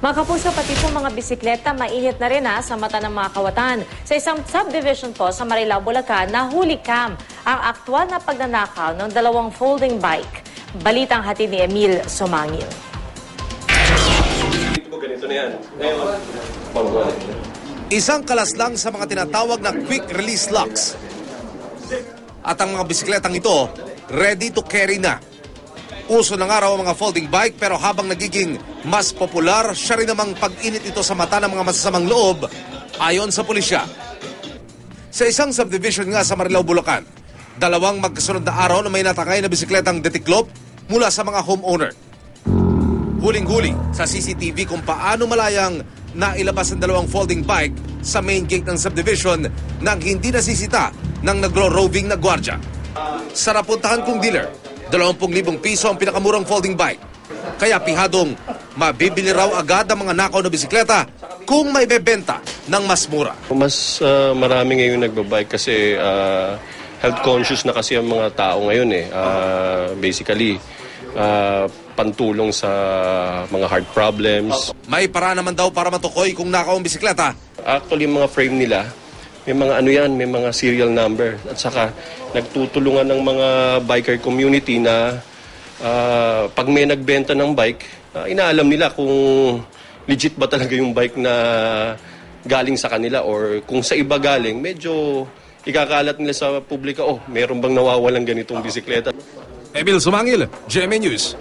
Mga kapuso, pati po mga bisikleta, mainit na rin ha, sa mata ng mga kawatan. Sa isang subdivision po sa Marilao, Bulacan, nahuli cam ang aktwal na pagnanakaw ng dalawang folding bike. Balitang hatid ni Emil pag-ulit. Isang kalas lang sa mga tinatawag na quick release locks. At ang mga bisikletang ito, ready to carry na. Uso ng araw ang mga folding bike pero habang nagiging mas popular, siya rin namang pag-init ito sa mata ng mga masasamang loob ayon sa pulisya. Sa isang subdivision nga sa Marilao, Bulacan, dalawang magkasunod na araw na may natakay na bisikletang detiklop mula sa mga homeowner. Huling-huli sa CCTV kung paano malayang nailabas ang dalawang folding bike sa main gate ng subdivision nang hindi nasisita ng nagro-roving na gwardya. Sa napuntahan kong dealer, 20,000 piso ang pinakamurang folding bike. Kaya pihadong mabibili raw agad ang mga nakaw na bisikleta kung may bebenta ng mas mura. Mas ah, marami ngayon nagbabike kasi ah, health conscious na kasi ang mga tao ngayon eh. Ah, basically, ah, pantulong sa mga heart problems. May para naman daw para matukoy kung nakaw ang bisikleta Actually, yung mga frame nila, may mga ano yan, may mga serial number. At saka, nagtutulungan ng mga biker community na ah, pag may nagbenta ng bike, ah, inaalam nila kung legit ba talaga yung bike na galing sa kanila or kung sa iba galing, medyo ikakalat nila sa publika, oh, meron bang nawawalang ganitong bisikleta? Emil Sumangil, GMA News.